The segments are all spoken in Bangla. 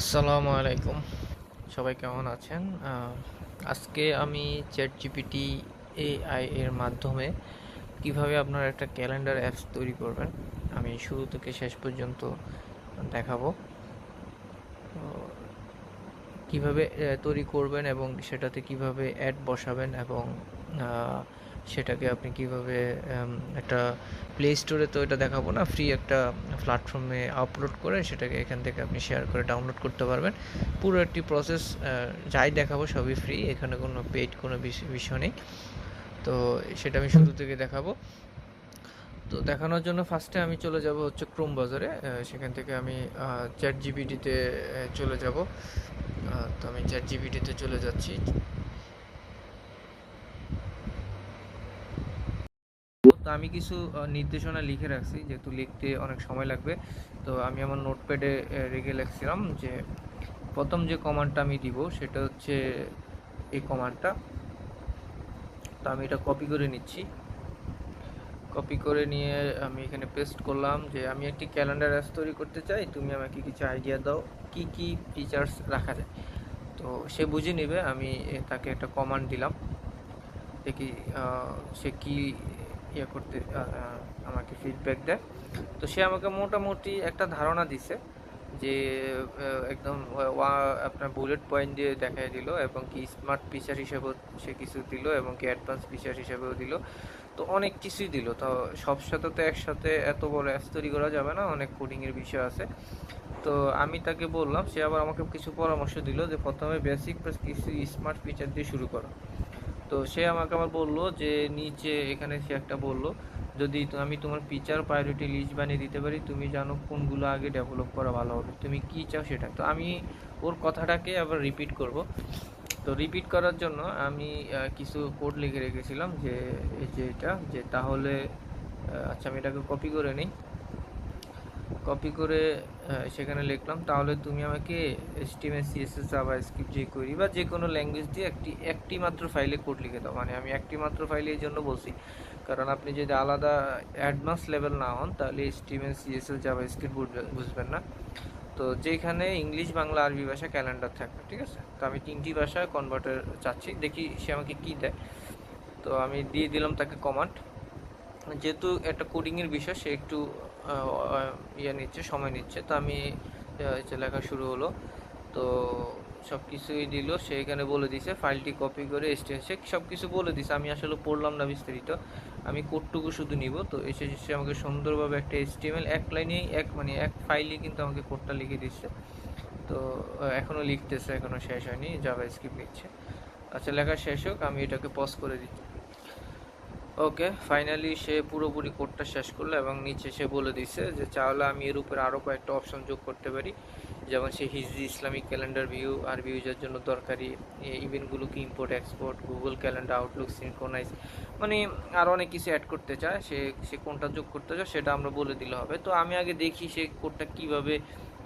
আসসালামু আলাইকুম সবাই কেমন আছেন? আজকে আমি চ্যাট জিপিটি এআই এর মাধ্যমে কীভাবে আপনার একটা ক্যালেন্ডার অ্যাপস তৈরি করবেন, আমি শুরু থেকে শেষ পর্যন্ত দেখাবো। কীভাবে তৈরি করবেন এবং সেটাতে কীভাবে অ্যাড বসাবেন এবং সেটাকে আপনি কীভাবে একটা প্লে স্টোরে তো এটা দেখাবো না ফ্রি একটা প্ল্যাটফর্মে আপলোড করে সেটাকে এখান থেকে আপনি শেয়ার করে ডাউনলোড করতে পারবেন। পুরো একটি প্রসেস যাই দেখাবো সবই ফ্রি এখানে কোনো পেইড কোনো বিষ- বিষয় নেই। তো সেটা আমি শুরু থেকে দেখাবো। তো দেখানোর জন্য ফার্স্টে আমি চলে যাব হচ্ছে ক্রোম বাজারে সেখান থেকে আমি চ্যাট জিপিটিতে চলে যাব। তো আমি চ্যাট জিপিটিতে চলে যাচ্ছি। তো আমি কিছু নির্দেশনা লিখে রাখছি, যেহেতু লিখতে অনেক সময় লাগবে। তো আমি আমার নোটপ্যাডে রেখে লিখছিলাম যে, প্রথম যে কমান্ডটা আমি দিব, সেটা হচ্ছে এই কমান্ডটা তো আমি এটা কপি করে নিচ্ছি। কপি করে নিয়ে আমি এখানে পেস্ট করলাম যে, আমি একটি ক্যালেন্ডার অ্যাপস তৈরি করতে চাই, তুমি আমাকে কিছু আইডিয়া দাও, কি কি ফিচার্স রাখা যায়। তো সে বুঝে নেবে, আমি তাকে একটা কমান্ড দিলাম। দেখি সে কি ইয়ে করতে আমাকে ফিডব্যাক দেয়। তো সে আমাকে মোটামুটি একটা ধারণা দিছে যে একদম আপনার বুলেট পয়েন্ট দিয়ে দেখাই দিল এবং কি স্মার্ট ফিচার হিসেবেও সে কিছু দিল এবং কি অ্যাডভান্স ফিচার হিসেবেও দিল। তো অনেক কিছুই দিল। তো সব সাথে তো একসাথে এত বড় অ্যাপস তৈরি করা যাবে না, অনেক কোডিংয়ের বিষয় আছে। তো আমি তাকে বললাম, সে আবার আমাকে কিছু পরামর্শ দিল যে প্রথমে বেসিক কিছু স্মার্ট ফিচার দিয়ে শুরু করো। তো সে আমাকে আবার বলল যে, নিচে এখানে সে একটা বলল, যদি আমি তোমার ফিচার প্রায়োরিটি লিস্ট বানিয়ে দিতে পারি, তুমি জানো কোনগুলো আগে ডেভেলপ করা ভালো হবে। তুমি কি চাও সেটা? তো আমি ওর কথাটাকে আবার রিপিট করব। তো রিপিট করার জন্য আমি কিছু কোড লিখে রেখেছিলাম যে, এই যে এটা, যে তাহলে আচ্ছা আমি এটাকে কপি করে নিই। কপি করে সেখানে লিখলাম। তাহলে তুমি আমাকে HTML, CSS জাভা স্ক্রিপ্ট যে করি বা যে কোনো ল্যাঙ্গুয়েজ দিয়ে একটি একটি মাত্র ফাইলে কোড লিখে দাও। মানে আমি একটি মাত্র ফাইলে এই জন্য বলছি। কারণ আপনি যদি আলাদা অ্যাডভান্স লেভেল না হন, তাহলে HTML, CSS জাভা স্ক্রিপ্ট বুঝবেন না। তো যেখানে ইংলিশ, বাংলা, আরবি ভাষা ক্যালেন্ডার থাকবে, ঠিক আছে? তো আমি তিনটি ভাষায় কনভার্টার চাচ্ছি। দেখি সে আমাকে কী দেয়। তো আমি দিয়ে দিলাম তাকে কমান্ড যেহেতু একটা কোডিংয়ের বিষয়, সে একটু ইয়ে নিচ্ছে, সময় নিচ্ছে। তো আমি লেখা শুরু হলো। তো সব কিছুই দিল, সে এখানে বলে দিছে, ফাইলটি কপি করে এসে সব কিছু বলে দিছে, আমি আসলে পড়লাম না বিস্তারিত। আমি কোডটুকু শুধু নিব। তো এসে সে আমাকে সুন্দরভাবে একটা এসটিএমএল এক লাইনেই এক মানে এক ফাইলেই কিন্তু আমাকে কোডটা লিখে দিচ্ছে। তো এখনও লিখতেছে এখনও শেষ হয়নি জাভা স্ক্রিপ্ট লিখছে আচ্ছা লেখা শেষ হোক, আমি এটাকে পজ করে দিচ্ছি। ওকে ফাইনালি সে পুরোপুরি কোডটা শেষ করল এবং নিচে সে বলে দিছে যে চাইলে আমি এর উপরে আরও কয়েকটা অপশন যোগ করতে পারি। যেমন সে হিজরি, ইসলামিক ক্যালেন্ডার ভিউ আর ভিউজের জন্য দরকারি ইভেন্টগুলোকে import export Google calendar Outlook synchronize মানে আরও অনেক কিছু অ্যাড করতে চায়। সে সে কোনটা যোগ করতে চায় সেটা আমরা বলে দিলে হবে। তো আমি আগে দেখি সে কোডটা কীভাবে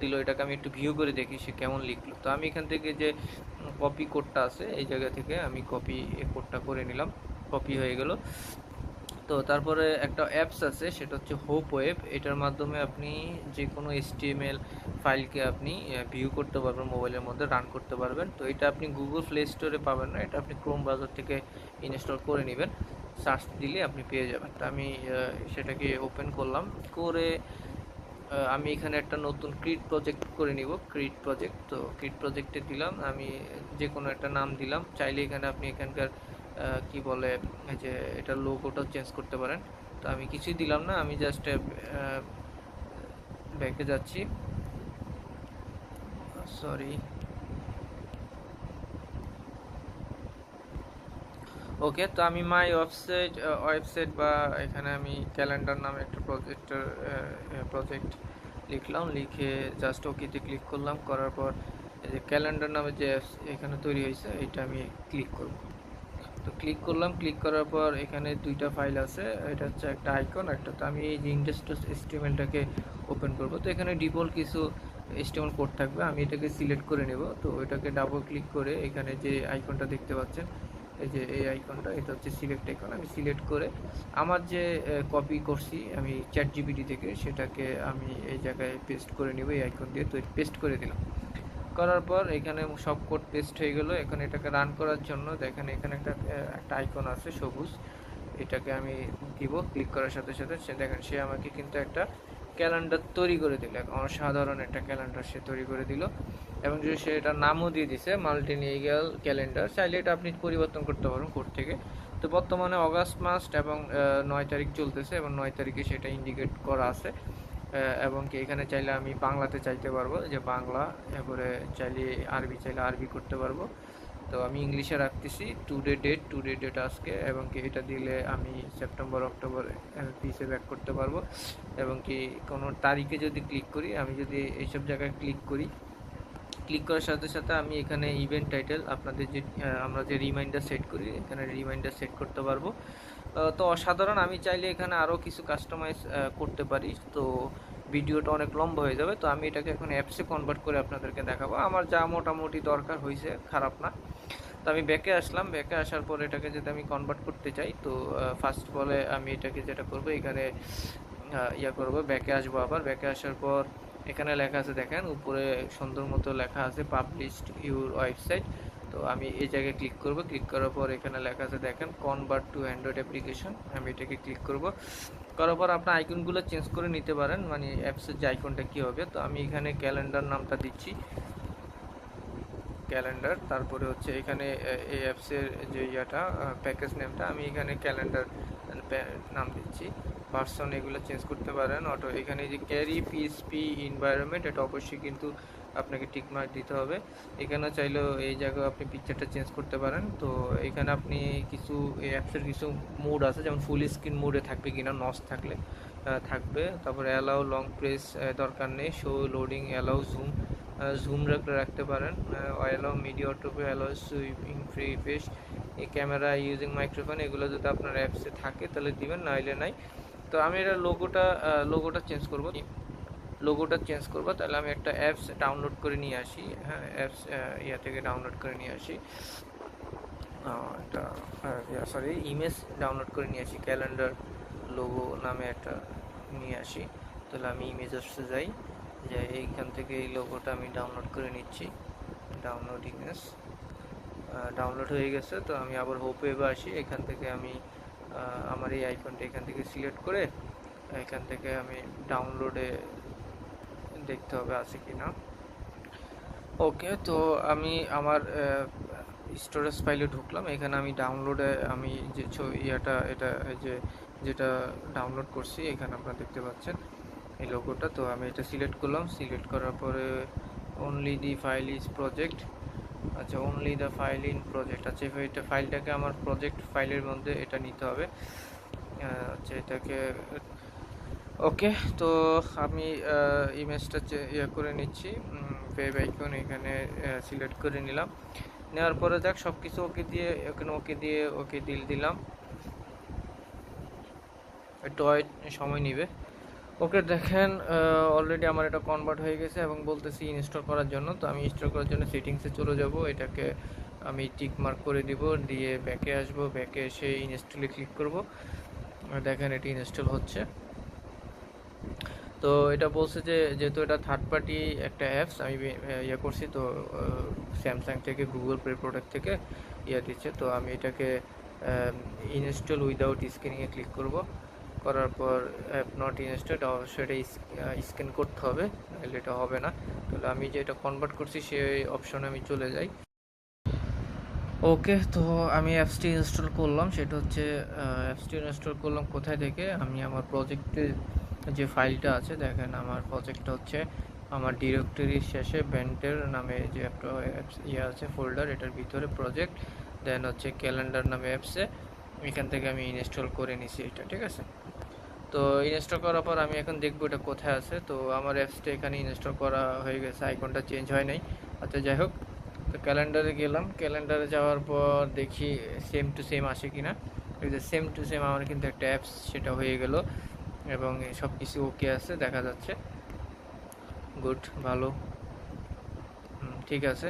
দিল, এটাকে আমি একটু ভিউ করে দেখি সে কেমন লিখলো। তো আমি এখান থেকে যে কপি কোডটা আছে, এই জায়গা থেকে আমি কপি এ কোডটা করে নিলাম। কপি হয়ে গেল। তো তারপরে একটা অ্যাপস আছে, সেটা হচ্ছে হোপ ওয়েব এটার মাধ্যমে আপনি যে কোনো এইচটিএমএল ফাইলকে আপনি ভিউ করতে পারবেন মোবাইলের মধ্যে রান করতে পারবেন। তো এটা আপনি গুগল প্লে স্টোরে পাবেন না, এটা আপনি ক্রোম ব্রাউজার থেকে ইনস্টল করে নেবেন। সার্চ দিলে আপনি পেয়ে যাবেন। তো আমি সেটাকে ওপেন করলাম। করে আমি এখানে একটা নতুন ক্রিট প্রজেক্ট করে নিব। ক্রিট প্রজেক্ট তো ক্রিট প্রজেক্টে দিলাম। আমি যে কোনো একটা নাম দিলাম। চাইলে এখানে আপনি এখানকার কি বলে, এই যে এটা লোগোটাও চেঞ্জ করতে পারেন। তো আমি কিছুই দিলাম না, আমি জাস্ট ব্যাকে যাচ্ছি। সরি ওকে তো আমি মাই ওয়েবসাইট ওয়েবসাইট বা এখানে আমি ক্যালেন্ডার নামে একটা প্রজেক্টের প্রজেক্ট লিখলাম। লিখে জাস্ট ওকেতে ক্লিক করলাম। করার পর এই যে ক্যালেন্ডার নামে যে apps এখানে তৈরি হয়েছে এটা আমি ক্লিক করব। তো ক্লিক করলাম ক্লিক করার পর এখানে দুইটা ফাইল আছে। এটা হচ্ছে একটা আইকন একটা তো আমি এই যে ইন্ডাস্ট্রিয়াল এস্টিমেলটাকে ওপেন করব। তো এখানে ডিফল্ট কিছু এস্টিমেল কোড থাকবে, আমি এটাকে সিলেক্ট করে নেব। তো এটাকে ডাবল ক্লিক করে এখানে যে আইকনটা দেখতে পাচ্ছেন, এই যে এই আইকনটা এটা হচ্ছে সিলেক্ট আইকন আমি সিলেক্ট করে আমার যে কপি করছি আমি চ্যাট জিপিটি থেকে, সেটাকে আমি এই জায়গায় পেস্ট করে নেব, এই আইকন দিয়ে। তো পেস্ট করে দিলাম। করার পর এখানে সব কোড পেস্ট হয়ে গেল। এখন এটাকে রান করার জন্য দেখেন এখানে একটা একটা আইকন আছে, সবুজ। এটাকে আমি দিব ক্লিক করার সাথে সাথে সে, দেখেন সে আমাকে কিন্তু একটা ক্যালেন্ডার তৈরি করে দিল। অসাধারণ একটা ক্যালেন্ডার সে তৈরি করে দিল। এবং যদি সে এটার নামও দিয়ে দিছে মাল্টিনিগাল ক্যালেন্ডার চাইলে এটা আপনি পরিবর্তন করতে পারেন কোড থেকে। তো বর্তমানে অগাস্ট মাস এবং নয় তারিখ চলতেছে এবং নয় তারিখে সেটা ইন্ডিকেট করা আছে। এবং কি এখানে চাইলে আমি বাংলাতে চাইতে পারব যে বাংলা, এরপরে চাইলে আরবি চাইলে আরবি করতে পারব। তো আমি ইংলিশে রাখতেছি টুডে ডেট টুডে ডেট আজকে, এবং কি এটা দিলে আমি সেপ্টেম্বর, অক্টোবর পিসে ব্যাক করতে পারব। এবং কি কোনো তারিখে যদি ক্লিক করি, আমি যদি এইসব জায়গায় ক্লিক করি ক্লিক করার সাথে সাথে আমি এখানে ইভেন্ট টাইটেল আপনাদের যে আমরা যে রিমাইন্ডার সেট করি, এখানে রিমাইন্ডার সেট করতে পারব। তো অসাধারণ। আমি চাইলে এখানে আরও কিছু কাস্টমাইজ করতে পারি। তো ভিডিওটা অনেক লম্বা হয়ে যাবে। তো আমি এটাকে এখন অ্যাপসে কনভার্ট করে আপনাদেরকে দেখাবো। আমার যা মোটামুটি দরকার হয়েছে খারাপ না। তো আমি ব্যাকে আসলাম। ব্যাকে আসার পর এটাকে যদি আমি কনভার্ট করতে চাই, তো ফার্স্ট বলে আমি এটাকে যেটা করব, এখানে ইয়া করব ব্যাকে আসব আবার। ব্যাকে আসার পর এখানে লেখা আছে, দেখেন, উপরে সুন্দর মতো লেখা আছে পাবলিশড ইউর ওয়েবসাইট তো আমি এই জায়গায় ক্লিক করব। ক্লিক করার পর এখানে লেখা আছে, দেখেন কনভার্ট টু অ্যান্ড্রয়েড অ্যাপ্লিকেশন আমি এটাকে ক্লিক করব। করার পর আপনার আইকনগুলো চেঞ্জ করে নিতে পারেন মানে অ্যাপসের যে আইকনটা কী হবে? তো আমি এখানে ক্যালেন্ডার নামটা দিচ্ছি। ক্যালেন্ডার তারপরে হচ্ছে এখানে এই অ্যাপসের যে ইয়াটা প্যাকেজ নেমটা আমি এখানে ক্যালেন্ডার নাম দিচ্ছি। ভার্সন এগুলো চেঞ্জ করতে পারেন। অটো, এখানে যে ক্যারি পিএসপি এনভায়রনমেন্ট এটা অবশ্যই কিন্তু আপনাকে টিক মার্ক দিতে হবে। এখানে চাইলেও এই জায়গায় আপনি পিকচারটা চেঞ্জ করতে পারেন। তো এখানে আপনি কিছু, এই অ্যাপসের কিছু মোড আছে, যেমন ফুল স্ক্রিন মোডে থাকবে কিনা নস থাকলে থাকবে। তারপরে অ্যালাউ লং প্রেস দরকার নেই show loading allow zoom zoom রাখতে পারেন। Allow media autoplay allow swiping free face এই ক্যামেরা ইউজিং মাইক্রোফোন এগুলো যদি আপনার অ্যাপসে থাকে, তাহলে দিবেন, নাইলে নাই। তো আমি এটা লোগোটা লোগোটা চেঞ্জ করব। লোগোটা চেঞ্জ করব, তাহলে আমি একটা অ্যাপস ডাউনলোড করে নিয়ে আসি। হ্যাঁ অ্যাপস ইয়া থেকে ডাউনলোড করে নিয়ে আসি। একটা সরি ইমেজ ডাউনলোড করে নিয়ে আসি। ক্যালেন্ডার লোগো নামে একটা নিয়ে আসি। তাহলে আমি ইমেজেসে যাই। যে এইখান থেকে এই লোগোটা আমি ডাউনলোড করে নিচ্ছি। ডাউনলোড ইমেজ ডাউনলোড হয়ে গেছে, তো আমি আবার হোপ ওয়েবে আসি। এখান থেকে আমি আমার এই আইফোনটা এখান থেকে সিলেক্ট করে, এখান থেকে আমি ডাউনলোডে দেখতে হবে আছে কি না ওকে তো আমি আমার স্টোরেজ ফাইলে ঢুকলাম। এখানে আমি ডাউনলোডে আমি যে ইয়েটা, এটা, এই যে, যেটা ডাউনলোড করছি, এখানে আপনারা দেখতে পাচ্ছেন এই লোগোটা তো আমি এটা সিলেক্ট করলাম। সিলেক্ট করার পরে only the file is project আচ্ছা only the file in project আচ্ছা এটা ফাইলটাকে আমার প্রজেক্ট ফাইলের মধ্যে এটা নিতে হবে। আচ্ছা এটাকে ওকে, তো আমি ইমেজটা ইয়ে করে নিচ্ছি ওয়েব আইকন এখানে সিলেক্ট করে নিলাম। নেওয়ার পরে যাক সব কিছু ওকে দিয়ে, এখানে ওকে দিয়ে, ওকে দিল দিলাম। একটু সময় নিবে। ওকে দেখেন অলরেডি আমার এটা কনভার্ট হয়ে গেছে এবং বলতেছি ইনস্টল করার জন্য। তো আমি ইনস্টল করার জন্য সেটিংসে চলে যাব। এটাকে আমি টিক মার্ক করে দিব, দিয়ে ব্যাকে আসব। ব্যাকে এসে ইনস্টলে ক্লিক করব। দেখেন, এটি ইনস্টল হচ্ছে। তো এটা বলছে যে, যেহেতু এটা থার্ড পার্টি একটা অ্যাপস আমি ইয়ে করছি, তো স্যামসাং থেকে গুগল প্লে প্রোডাক্ট থেকে ইয়ে দিচ্ছে। তো আমি এটাকে ইনস্টল উইদাউট স্ক্যানিংয়ে ক্লিক করব। করার পর অ্যাপ নট ইনস্টল এটা স্ক্যান করতে হবে, নাহলে এটা হবে না। তাহলে আমি যেটা কনভার্ট করছি সেই অপশনে আমি চলে যাই। ওকে, তো আমি অ্যাপসটি ইনস্টল করলাম। সেটা হচ্ছে অ্যাপসটি ইনস্টল করলাম কোথায় থেকে? আমি আমার প্রজেক্টে যে ফাইলটা আছে, দেখেন আমার প্রজেক্টটা হচ্ছে আমার ডিরেক্টরির শেষে ব্যান্ডের নামে যে একটা অ্যাপস ইয়ে আছে ফোল্ডার এটার ভিতরে প্রজেক্ট দেন হচ্ছে ক্যালেন্ডার নামে অ্যাপসে এখান থেকে আমি ইনস্টল করে নিছি এটা, ঠিক আছে? তো ইনস্টল করার পর আমি এখন দেখব এটা কোথায় আছে। তো আমার অ্যাপসটা এখানে ইনস্টল করা হয়ে গেছে আইকনটা চেঞ্জ হয় নাই। আচ্ছা যাই হোক, তো ক্যালেন্ডারে গেলাম। ক্যালেন্ডারে যাওয়ার পর দেখি সেম টু সেম আসে কিনা। সেম টু সেম আমার কিন্তু একটা অ্যাপস সেটা হয়ে গেল। এবং সব কিছু ওকে আছে, দেখা যাচ্ছে। গুড ভালো। ঠিক আছে।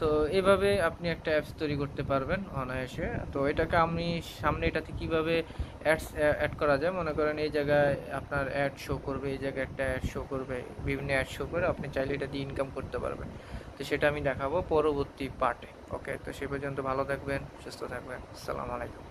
তো এভাবে আপনি একটা অ্যাপস তৈরি করতে পারবেন অনায়াসে। তো এটাকে আমি সামনে এটাতে কীভাবে অ্যাডস অ্যাড করা যায়? মনে করেন এই জায়গায় আপনার অ্যাড শো করবে, এই জায়গায় একটা অ্যাড শো করবে, বিভিন্ন অ্যাড শো করে আপনি চাইলে এটা দিয়ে ইনকাম করতে পারবেন। তো সেটা আমি দেখাবো পরবর্তী পার্টে ওকে তো সে পর্যন্ত ভালো থাকবেন, সুস্থ থাকবেন। আসসালামু আলাইকুম।